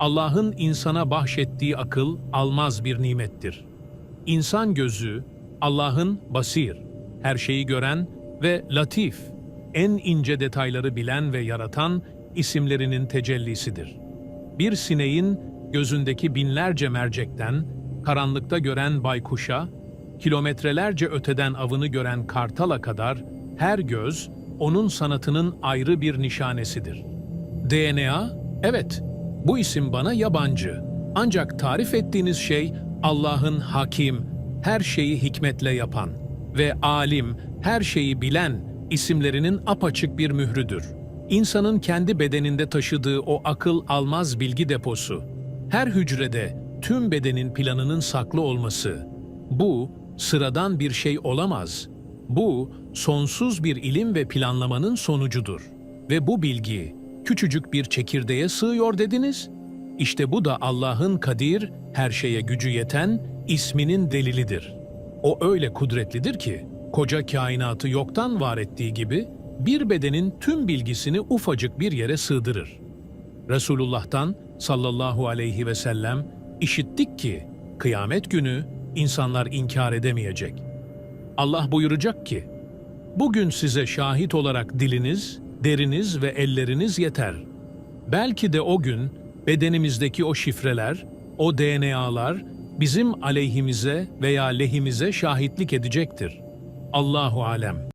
Allah'ın insana bahşettiği akıl almaz bir nimettir. İnsan gözü, Allah'ın basir, her şeyi gören ve latif, en ince detayları bilen ve yaratan isimlerinin tecellisidir. Bir sineğin gözündeki binlerce mercekten, karanlıkta gören baykuşa, kilometrelerce öteden avını gören kartala kadar her göz onun sanatının ayrı bir nişanesidir. DNA, evet, bu isim bana yabancı. Ancak tarif ettiğiniz şey Allah'ın hakim, her şeyi hikmetle yapan ve alim, her şeyi bilen isimlerinin apaçık bir mührüdür. İnsanın kendi bedeninde taşıdığı o akıl almaz bilgi deposu, her hücrede tüm bedenin planının saklı olması, bu sıradan bir şey olamaz. Bu sonsuz bir ilim ve planlamanın sonucudur. Ve bu bilgi küçücük bir çekirdeğe sığıyor dediniz. İşte bu da Allah'ın kadir, her şeye gücü yeten isminin delilidir. O öyle kudretlidir ki koca kainatı yoktan var ettiği gibi bir bedenin tüm bilgisini ufacık bir yere sığdırır. Resulullah'tan sallallahu aleyhi ve sellem işittik ki kıyamet günü insanlar inkar edemeyecek. Allah buyuracak ki, bugün size şahit olarak diliniz, deriniz ve elleriniz yeter. Belki de o gün bedenimizdeki o şifreler, o DNA'lar bizim aleyhimize veya lehimize şahitlik edecektir. Allahu alem.